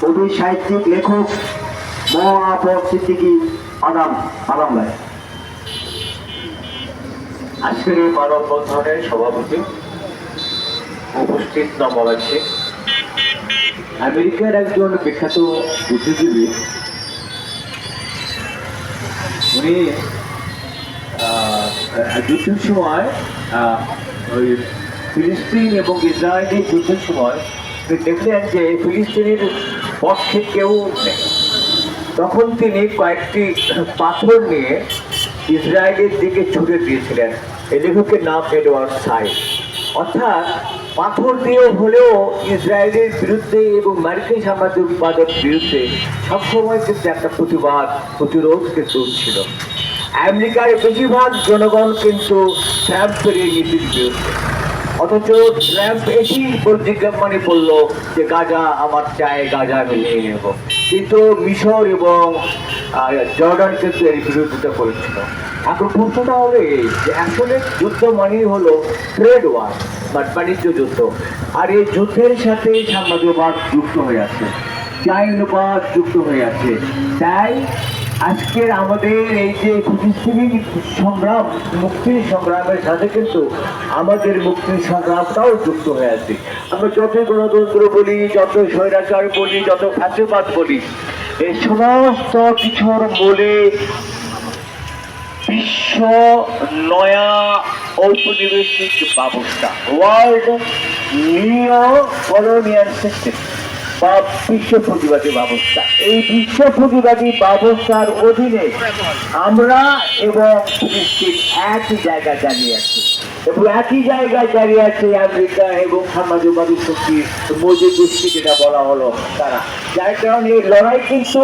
কবি সাহিত্যিক, লেখক মহাপর সিদ্দিকি আদাম আদাম আজকের এই সভাপতি উপস্থিত নবাবাসী আমেরিকার একজন বিখ্যাত বুদ্ধিজীবী, উনি যুদ্ধের সময় ওই ফিলিস্তিন এবং ইসরায়েলের যুদ্ধের সময়, দেখলেন যে ফিলিস্তিনের পক্ষে কেউ নেই। তখন তিনি কয়েকটি পাথর নিয়ে ইসরায়েলের দিকে ছুড়ে দিয়েছিলেন। এই লেখকের নাম এডওয়ার্ড সাইড অর্থাৎ পাথর দিয়ে হলেও ইসরায়েলের বিরুদ্ধে এবং মার্কিন সাম্রাজ্যবাদের বিরুদ্ধে সবসময় কিন্তু একটা প্রতিবাদ, প্রতিরোধ কিন্তু ছিল। আমেরিকার বেশিরভাগ জনগণ কিন্তু ট্রাম্পের নীতির বিরুদ্ধে। অথচ ট্রাম্প এসেই প্রতিজ্ঞাপনে বলল যে, গাজা আমার চাই গাজা আমি নিয়ে নেব। কিন্তু মিশর এবং জর্ডান কিন্তু এর বিরোধিতা করেছিল। এখন প্রশ্নটা হবে যে, আসলে যুদ্ধ মানেই হলো ট্রেড ওয়ার, বা বাণিজ্য যুদ্ধ। আর এই যুদ্ধের সাথে সাম্রাজ্যবাদ যুক্ত হয়ে আছে। চাইনবাদ যুক্ত হয়ে আছে। তাই আজকের আমাদের এই যে ফিলিস্তিনি সংগ্রাম, মুক্তির সংগ্রামের সাথে কিন্তু আমাদের মুক্তির সংগ্রামটাও যুক্ত হয়ে আছে। আমরা যত গণতন্ত্র বলি, যত স্বৈরাচার বলি, যত ফ্যাসিবাদ বলি এই সমস্ত কিছুর মূলে বিশ্ব নয়া ঔপনিবেশিক ব্যবস্থা ওয়ার্ল্ড নিও কলোনিয়াল সিস্টেম বা বিশ্ব ব্যবস্থা। এই বিশ্ব ব্যবস্থার অধীনে আমরা এবং একই দাঁড়িয়ে আছি। এবং একই জায়গায় দাঁড়িয়ে আছে আমেরিকা এবং শক্তি মোদী গোষ্ঠী, যেটা বলা হলো তারা। যার কারণে এই লড়াই কিন্তু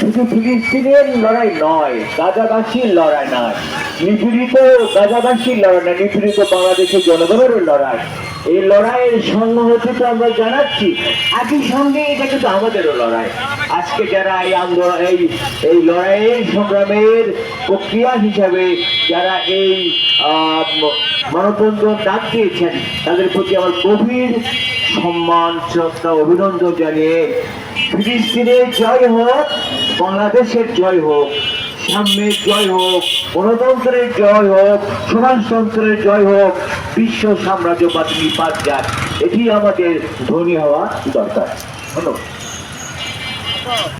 শুধু ফিলিস্তিনের লড়াই নয়, গাজাবাসীর লড়াই নয়। নিপীড়িত গাজাবাসীর লড়াই নয়, নিপীড়িত বাংলাদেশের জনগণের লড়াই। এই লড়াইয়ের সংহতি তো আমরা জানাচ্ছি। একই সঙ্গে এটা কিন্তু আমাদেরও লড়াই। আজকে যারা এই আন্দোলন এই এই লড়াইয়ের সংগ্রামের প্রক্রিয়া হিসাবে যারা এই আহ, ম- ডাক দিয়েছেন তাদের প্রতি আমার গভীর সম্মান শ্রদ্ধা অভিনন্দন জানিয়ে ফিলিস্তিনের জয় হোক বাংলাদেশের জয় হোক। সাম্যের জয় হোক গণতন্ত্রের জয় হোক সমাজতন্ত্রের জয় হোক, বিশ্ব সাম্রাজ্যবাদ নিপাত যাক। এটি আমাদের ধনী হওয়া দরকার। ধন্যবাদ।